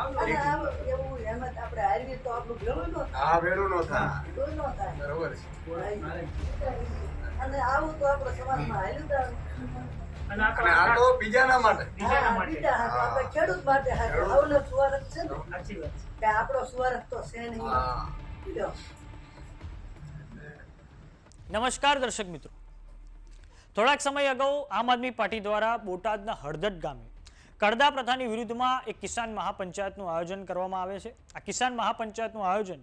આપણે હારીએ તો આપણું ભેળું ન થાય. આ વેડું નો થાય. કોઈ ન થાય. બરોબર અને આવું તો આપણે સમાજમાં હાલ્યું તો અને આ તો અને આ તો બીજાના માટે. બીજાના માટે. આપણે ખેડૂત માટે આવનો સુવારક છે ને? સાચી વાત કે આપણો સુવારક તો છે નહીં. નમસ્કાર દર્શક મિત્રો. થોડાક સમય અગાઉ આમ આદમી પાર્ટી દ્વારા બોટાદના હળદટ ગામે કડદા પ્રથાની વિરુદ્ધમાં એક કિસાન મહાપંચાયતનું આયોજન કરવામાં આવે છે. આ કિસાન મહાપંચાયતનું આયોજન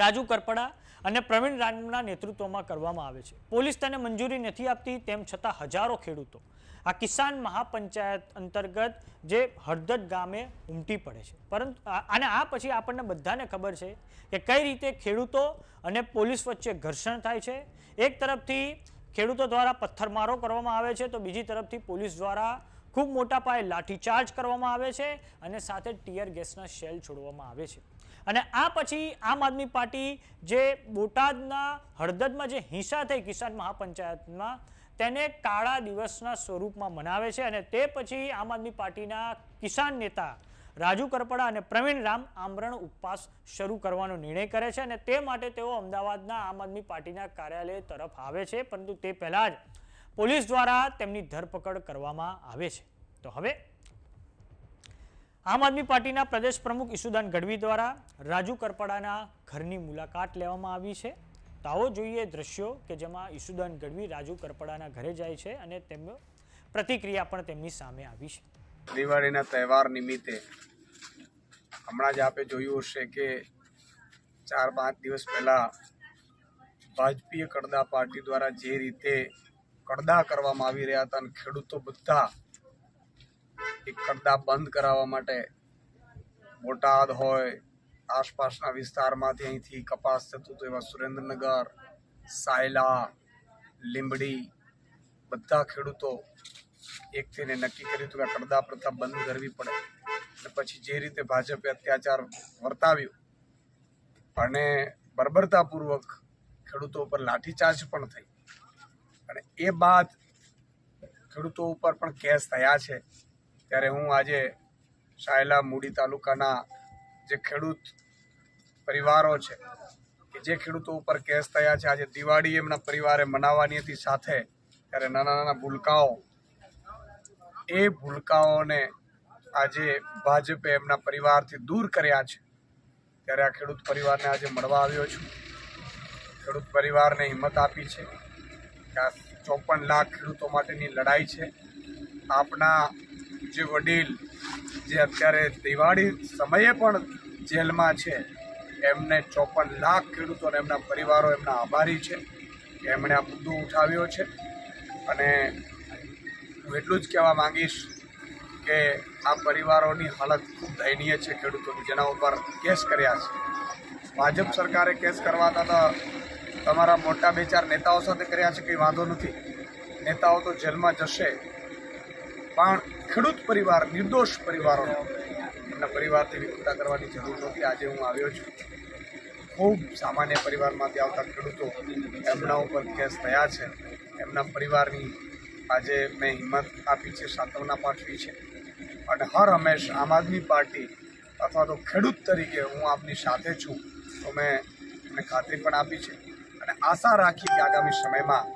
રાજુ કરપડા અને પ્રવીણ રામના નેતૃત્વમાં કરવામાં આવે છે. પોલીસ તેને મંજૂરી નથી આપતી, તેમ છતાં હજારો ખેડૂતો આ કિસાન મહાપંચાયત અંતર્ગત જે હળદદ ગામે ઉમટી પડે છે. પરંતુ અને આ પછી આપણને બધાને ખબર છે કે કઈ રીતે ખેડૂતો અને પોલીસ વચ્ચે ઘર્ષણ થાય છે. એક તરફથી ખેડૂતો દ્વારા પથ્થરમારો કરવામાં આવે છે, તો બીજી તરફથી પોલીસ દ્વારા ખૂબ મોટા પાયે લાઠીચાર્જ કરવામાં આવે છે અને સાથે ટીયર ગેસના શેલ છોડવામાં આવે છે. અને આ પછી આમ આદમી પાર્ટી જે બોટાદના હળદદમાં જે હિંસા થઈ કિસાન મહાપંચાયતમાં તેને કાળા દિવસના સ્વરૂપમાં મનાવે છે અને તે પછી આમ આદમી પાર્ટીના કિસાન નેતા રાજુ કરપડા અને પ્રવીણ રામ આમરણ ઉપવાસ શરૂ કરવાનો નિર્ણય કરે છે અને તે માટે તેઓ અમદાવાદના આમ આદમી પાર્ટીના કાર્યાલય તરફ આવે છે. પરંતુ તે પહેલાં જ પોલીસ દ્વારા તેમની ધરપકડ કરવામાં આવે છે. તો હવે આમ આદમી પાર્ટીના પ્રદેશ પ્રમુખ ઈસુદાન ગઢવી દ્વારા રાજુ કરપડાના ઘરની મુલાકાત લેવામાં આવી છે. તો આવો જોઈએ દ્રશ્યો કે જેમાં ઈસુદાન ગઢવી રાજુ કરપડાના ઘરે જાય છે અને તેમનો પ્રતિક્રિયા પણ તેમની સામે આવી છે. દિવાળીના તહેવાર નિમિત્તે હમણાં જ આપે જોયું હશે કે ચાર પાંચ દિવસ પહેલાં ભાજપીય કડદા પાર્ટી દ્વારા જે રીતે કડદા કરવામાં આવી રહ્યા હતા અને ખેડૂતો બધા એ કડદા બંધ કરાવવા માટે બોટાદ હોય, આસપાસના વિસ્તારમાંથી અહીંથી કપાસ થતું હતું, એવા સુરેન્દ્રનગર, સાયલા, લીંબડી, બધા ખેડૂતો એક થઈને નક્કી કર્યું હતું કે કડદા પ્રથા બંધ કરવી પડે. અને પછી જે રીતે ભાજપે અત્યાચાર વર્તાવ્યો અને બર્બરતાપૂર્વક ખેડૂતો ઉપર લાઠીચાર્જ પણ થઈ. અને એ બાદ ખેડૂતો ઉપર પણ કેસ થયા છે. ત્યારે હું આજે શાયલા મૂડી તાલુકાના જે ખેડૂત પરિવારો છે, કે જે ખેડૂતો ઉપર કેસ થયા છે, આજે દિવાળી એમના પરિવારે મનાવવાની હતી સાથે. ત્યારે નાના નાના ભૂલકાઓ, એ ભૂલકાઓને આજે ભાજપે એમના પરિવારથી દૂર કર્યા છે. ત્યારે આ ખેડૂત પરિવારને આજે મળવા આવ્યો છું. ખેડૂત પરિવારને હિંમત આપી છે. કે ચોપન લાખ ખેડૂતો માટેની લડાઈ છે. આપના જે વડીલ, જે અત્યારે દિવાળી સમયે પણ જેલમાં છે, એમને ચોપન લાખ ખેડૂતો અને એમના પરિવારો એમના આભારી છે. કે એમણે આ મુદ્દો ઉઠાવ્યો છે. અને હું એટલું જ કહેવા માંગીશ કે આ પરિવારોની હાલત ખૂબ દયનીય છે ખેડૂતોની. જેના ઉપર કેસ કર્યા છે. ભાજપ સરકારે કેસ કરવાતા હતા. તમારા મોટા બે ચાર નેતાઓ સાથે કર્યા છે, કંઈ વાંધો નથી. નેતાઓ તો જેલમાં જશે. પણ ખેડૂત પરિવાર, નિર્દોષ પરિવારોનો એમના પરિવારથી વિકૃતા કરવાની જરૂર નથી આજે હું આવ્યો છું. ખૂબ સામાન્ય પરિવારમાંથી આવતા ખેડૂતો એમના ઉપર કેસ થયા છે. એમના પરિવારની આજે મેં હિંમત આપી છે, સાંત્વના પાઠવી છે. અને હર હંમેશ આમ આદમી પાર્ટી અથવા તો ખેડૂત તરીકે હું આપની સાથે છું, તો મેં મને ખાતરી પણ આપી છે. આશા રાખી કે આગામી સમયમાં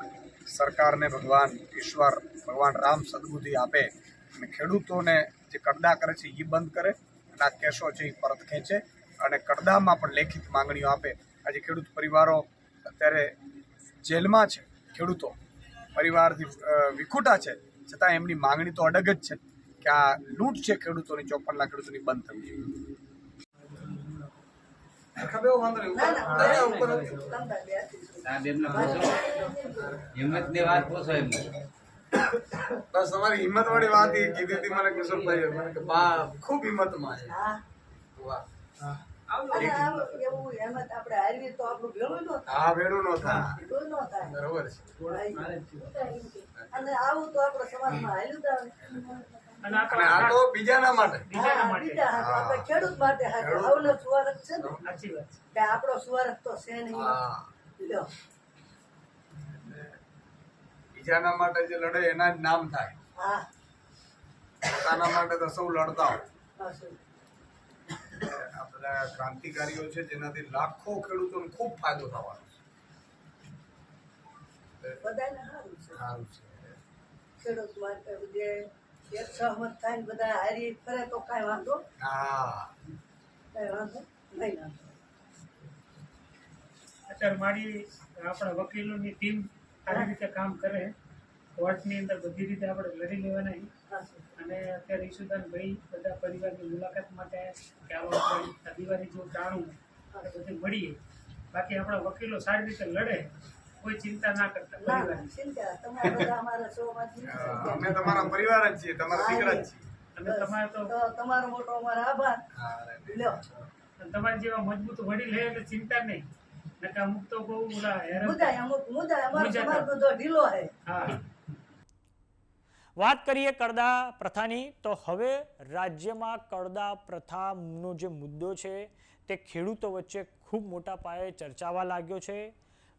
સરકારને ભગવાન ઈશ્વર ભગવાન રામ સદબુદ્ધિ આપે અને ખેડૂતોને જે કડદા કરે છે એ બંધ કરે અને આ કેસો છે એ પરત ખેંચે અને કડદામાં પણ લેખિત માંગણીઓ આપે. આજે ખેડૂત પરિવારો અત્યારે જેલમાં છે. ખેડૂતો પરિવારથી વિખૂટા છે. છતાં એમની માંગણી તો અડગ જ છે કે આ લૂંટ છે ખેડૂતોની ચોપન લાખ ખેડૂતોની બંધ થવી જોઈએ. સાહેબ એમને પૂછો હિંમતની વાત પૂછો એમને બસ તમારી હિંમત વાળી વાત કીધી હતી મને કિશોરભાઈ મને કે બા ખૂબ હિંમતમાં છે હા. વાહ. અને જ આપણે આપણું ન થાય. બરોબર છે આવું તો આપણે સમાજમાં હાલ્યું તો અને આ તો અને આ તો બીજાના માટે બીજાના હા, માટે. બીજા હાથે, આપણે ખેડૂત માટે. આવનો સુવારક છે ને સાચી વાત છે. કે આપણો સુવારક તો છે નહીં. બીજાના માટે જે લડે એના જ નામ થાય. પોતાના માટે તો સૌ લડતા હોય. આપણા બધા ક્રાંતિકારીઓ છે જેનાથી લાખો ખેડૂતોને ખૂબ ફાયદો થવાનો છે. સારું છે. ખેડૂત માટે જે એક સહમત થાય ને બધા હારી કરે તો કાંઈ વાંધો? હા. કાંઈ વાંધો? નહીં વાંધો. અત્યારે મારી આપણા વકીલોની ટીમ સારી રીતે કામ કરે. કોર્ટની અંદર બધી રીતે આપણે લડી લેવાના. અને અત્યારે ઈશુદાન ભાઈ બધા પરિવારની મુલાકાત માટે કે આવો દિવાળી જો ટાણું આપણે બધું મળીએ. બાકી આપણા વકીલો સારી રીતે લડે કોઈ ચિંતા ના કરતા અમે તમારા પરિવાર જ છીએ તમારા દીકરા જ છીએ. અને તમારે તો તમારો મોટો અમારો આભાર. લ્યો. અને તમારી જેવા મજબૂત વડીલ હે એટલે ચિંતા નહીં. નકા અમુક તો બહુ ઓલા હેરાન મુદ્દા અમુક મુદ્દા અમારો સમાજ બધો ઢીલો છે. હા. વાત કરીએ કરદા પ્રથાની તો હવે રાજ્યમાં કરદા પ્રથાનો જે મુદ્દો છે તે ખેડૂતો વચ્ચે ખૂબ મોટા પાયે ચર્ચાવા લાગ્યો છે.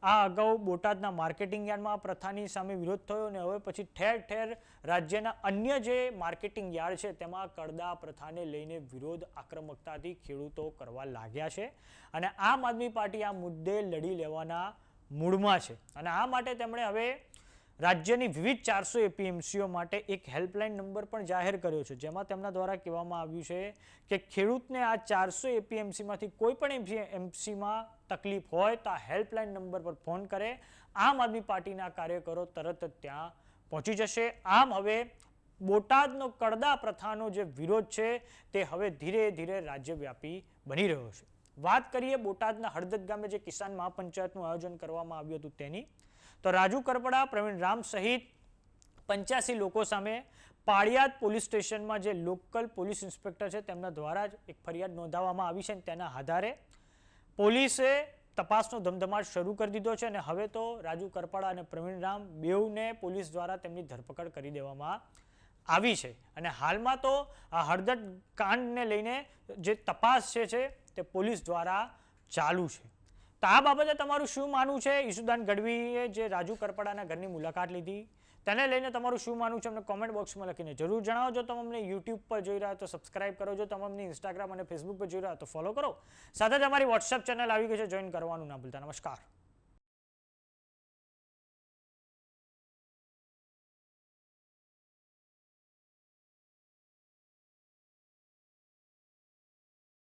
આ અગાઉ બોટાદના માર્કેટિંગ યાર્ડમાં આ પ્રથાની સામે વિરોધ થયો અને હવે પછી ઠેર ઠેર રાજ્યના અન્ય જે માર્કેટિંગ યાર્ડ છે, તેમાં કરદા પ્રથાને લઈને વિરોધ આક્રમકતાથી ખેડૂતો કરવા લાગ્યા છે. અને આમ આદમી પાર્ટી આ મુદ્દે લડી લેવાના મૂડમાં છે. અને આ માટે તેમણે હવે રાજ્યની વિવિધ ચારસો એપીએમસીઓ માટે એક હેલ્પલાઇન નંબર પણ જાહેર કર્યો છે, જેમાં તેમના દ્વારા કહેવામાં આવ્યું છે કે ખેડૂતને આ ચારસો એપીએમસીમાંથી કોઈ પણ એમસીમાં તકલીફ હોય તો આ હેલ્પલાઇન નંબર પર ફોન કરે. આમ આદમી પાર્ટીના કાર્યકરો તરત જ ત્યાં પહોંચી જશે. આમ હવે બોટાદનો કડદા પ્રથાનો જે વિરોધ છે તે હવે ધીરે ધીરે રાજ્યવ્યાપી બની રહ્યો છે. વાત કરીએ બોટાદના હળદદ ગામે જે કિસાન મહાપંચાયતનું આયોજન કરવામાં આવ્યું હતું તેની. તો રાજુ કરપડા, પ્રવીણ રામ સહિત પંચ્યાસી લોકો સામે પાળિયાદ પોલીસ સ્ટેશનમાં જે લોકલ પોલીસ ઇન્સ્પેક્ટર છે, તેમના દ્વારા જ એક ફરિયાદ નોંધાવવામાં આવી છે અને તેના આધારે પોલીસે તપાસનો ધમધમાટ શરૂ કરી દીધો છે અને હવે તો રાજુ કરપાડા અને પ્રવીણ રામ બેઉને પોલીસ દ્વારા તેમની ધરપકડ કરી દેવામાં આવી છે. અને હાલમાં તો આ હળદર કાંડને લઈને જે તપાસ છે છે, તે પોલીસ દ્વારા ચાલુ છે. તો આ બાબતે તમારું શું માનવું છે? ઈશુદાન ગઢવીએ જે રાજુ કરપડાના ઘરની મુલાકાત લીધી, તેને લઈને તમારું શું માનવું છે? અમને કોમેન્ટ બોક્સમાં લખીને જરૂર જણાવો. જો તમે અમને યુટ્યુબ પર જોઈ રહ્યા તો સબસ્ક્રાઇબ કરો. જો તમે અમને ઇન્સ્ટાગ્રામ અને ફેસબુક પર જોઈ રહ્યા તો ફોલો કરો. સાથે જ અમારી વોટ્સએપ ચેનલ આવી ગઈ છે. જોઈન કરવાનું ના ભૂલતા. નમસ્કાર.